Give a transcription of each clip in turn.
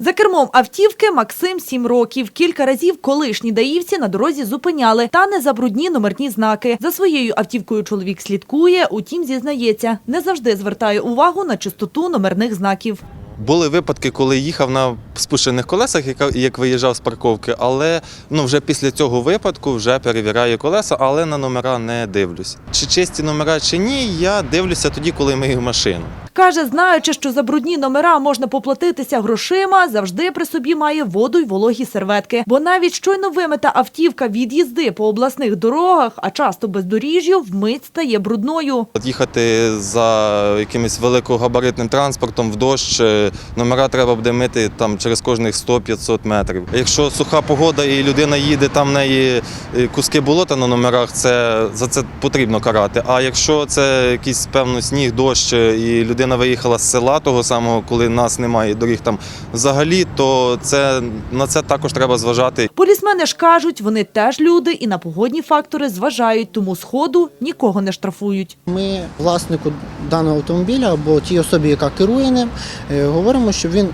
За кермом автівки Максим 7 років. Кілька разів колишні даївці на дорозі зупиняли та не забрудні номерні знаки. За своєю автівкою чоловік слідкує, утім зізнається, не завжди звертає увагу на чистоту номерних знаків. Були випадки, коли їхав на спущених колесах, як виїжджав з парковки, але ну вже після цього випадку вже перевіряю колеса, але на номера не дивлюсь. Чи чисті номера, чи ні, я дивлюся тоді, коли мию машину. Каже, знаючи, що за брудні номера можна поплатитися грошима, завжди при собі має воду й вологі серветки. Бо навіть щойно вимита автівка від їзди по обласних дорогах, а часто бездоріжжю, вмить стає брудною. Їхати за якимось великогабаритним транспортом в дощ, е, номера треба буде мити там через кожних 100-500 метрів. Якщо суха погода і людина їде, там в неї е, куски болота на номерах, це за це потрібно карати. А якщо це якийсь певно сніг, дощ е, і людина виїхала з села того самого, коли нас немає доріг там взагалі, то це на це також треба зважати. Полісмени ж кажуть, вони теж люди і на погодні фактори зважають, тому сходу нікого не штрафують. Ми власнику даного автомобіля або тій особі, яка керує ним, е, говоримо, щоб він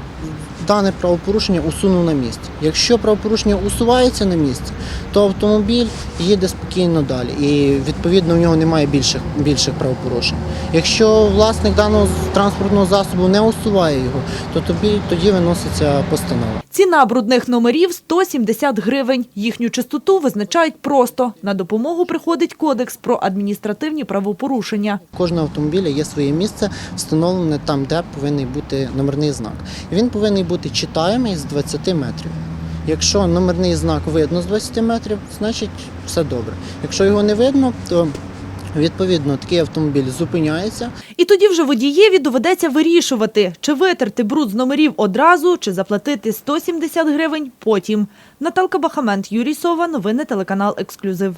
дане правопорушення усунув на місці. Якщо правопорушення усувається на місці, то автомобіль їде спокійно далі, і відповідно в нього немає більших, більших правопорушень. Якщо власник даного транспортного засобу не усуває його, то тобі тоді виноситься постанова. Ціна брудних номерів 170 гривень. Їхню чистоту визначають просто. На допомогу приходить кодекс про адміністративні правопорушення. У Кожного автомобіля є своє місце, встановлене там, де повинен бути номерний знак. Він повинен бути читаємий з 20 метрів. Якщо номерний знак видно з 20 метрів, значить все добре. Якщо його не видно, то відповідно такий автомобіль зупиняється. І тоді вже водієві доведеться вирішувати, чи витерти бруд з номерів одразу, чи заплатити 170 гривень потім. Наталка Бахамент, Юрій Сова, новини телеканал «Ексклюзив».